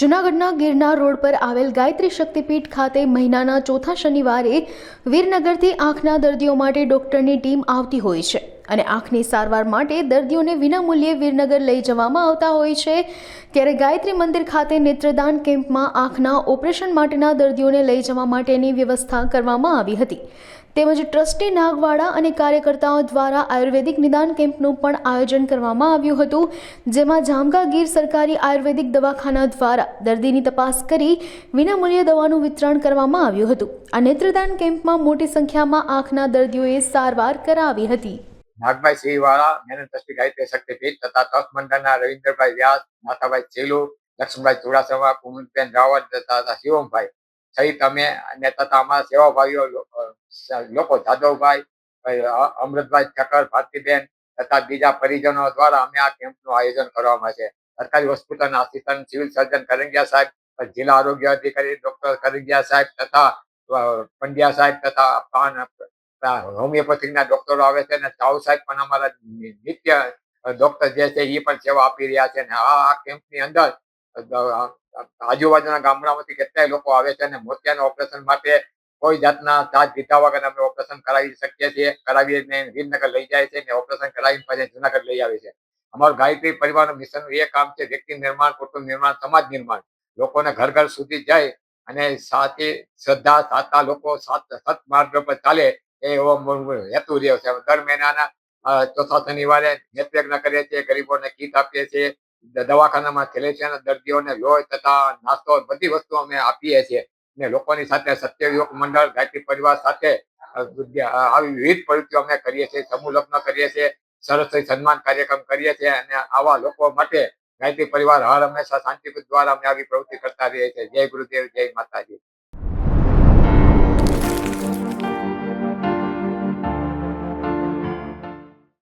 જૂનાગઢના ગિરનાર રોડ પર આવેલ ગાયત્રી શક્તિપીઠ ખાતે મહિનાના ચોથા શનિવારે વીરનગરથી આંખના દર્દીઓ માટે ડોક્ટરની ટીમ આવતી હોય છે. અને આંખની સારવાર માટે દર્દીઓને વિનામૂલ્યે વીરનગર લઈ જવામાં આવતા હોય છે. ત્યારે ગાયત્રી મંદિર ખાતે નેત્રદાન કેમ્પમાં આંખના ઓપરેશન માટેના દર્દીઓને લઈ જવા માટેની વ્યવસ્થા કરવામાં આવી હતી. તેમજ ટ્રસ્ટી નાગવાડા અને કાર્યકર્તાઓ દ્વારા આયુર્વેદિક નિદાન કેમ્પનું પણ આયોજન કરવામાં આવ્યું હતું, જેમાં જામગા ગીર સરકારી આયુર્વેદિક દવાખાના દ્વારા દર્દીની તપાસ કરી વિનામૂલ્યે દવાનું વિતરણ કરવામાં આવ્યું હતું. આ નેત્રદાન કેમ્પમાં મોટી સંખ્યામાં આંખના દર્દીઓએ સારવાર કરાવી હતી. નાગભાઈ સિંહવાળા મહેનત ટ્રસ્ટી ગાયત્રી શક્તિપીઠ તથા ટ્રસ્ટ મંડળના રવિન્દ્રભાઈ વ્યાસ નાથાભાઈ ચેલુ લક્ષ્મણભાઈ ચુડાસમા કુમુદબેન રાવત તથા શિવમભાઈ સહિત અમે અને તથા અમારા સેવાભાઈઓ લોકો જાદવભાઈ અમૃતભાઈ ઠક્કર ભારતીબેન તથા બીજા પરિજનો દ્વારા અમે આ કેમ્પનું આયોજન કરવામાં છે. સરકારી હોસ્પિટલના આસિસ્ટન્ટ સિવિલ સર્જન કરંગિયા સાહેબ, જિલ્લા આરોગ્ય અધિકારી ડોક્ટર કરંગિયા સાહેબ તથા પંડ્યા સાહેબ તથા હોમિયોપેથિકના ડોક્ટરો આવે છે અને સાવ સાહેબ પણ અમારા નિત્ય ડોક્ટર જે છે એ પણ સેવા આપી રહ્યા છે અને આ કેમ્પ કેમ્પની અંદર આજુબાજુના ગામડામાંથી કેટલાય લોકો આવે છે અને મોતિયાના ઓપરેશન માટે કોઈ જાતના ચાર્જ લીધા વગર અમે ઓપરેશન કરાવી શકીએ છીએ, કરાવીને વિરનગર લઈ જાય છે અને ઓપરેશન કરાવીને પછી જુનાગઢ લઈ આવે છે. અમારું ગાયત્રી પરિવારનું મિશન એ કામ છે, વ્યક્તિ નિર્માણ, કુટુંબ નિર્માણ, સમાજ નિર્માણ. લોકોને ઘર ઘર સુધી જાય અને સાથે શ્રદ્ધા, સાતા લોકો સત માર્ગ પર ચાલે એ હેતુ રહ્યો છે. દર મહિનાના ચોથા શનિવારે નેતયજ્ઞ કરીએ છીએ, ગરીબોને કીટ આપીએ છીએ દવાખાનામાં થેલેસિયાના દર્દીઓને લોહી તથા નાસ્તો બધી વસ્તુ અમે આપીએ છીએ. ને લોકોની સાથે સત્યયુગ મંડળ, ગાયત્રી પરિવાર સાથે આવી વિવિધ પ્રવૃત્તિઓ અમે કરીએ છીએ. સમૂહ લગ્ન કરીએ છીએ સરસ્વતી સન્માન કાર્યક્રમ કરીએ છીએ અને આવા લોકો માટે ગાયત્રી પરિવાર હર હંમેશા શાંતિપુર દ્વારા અમે આવી પ્રવૃત્તિ કરતા રહીએ છીએ. જય ગુરુદેવ, જય માતાજી.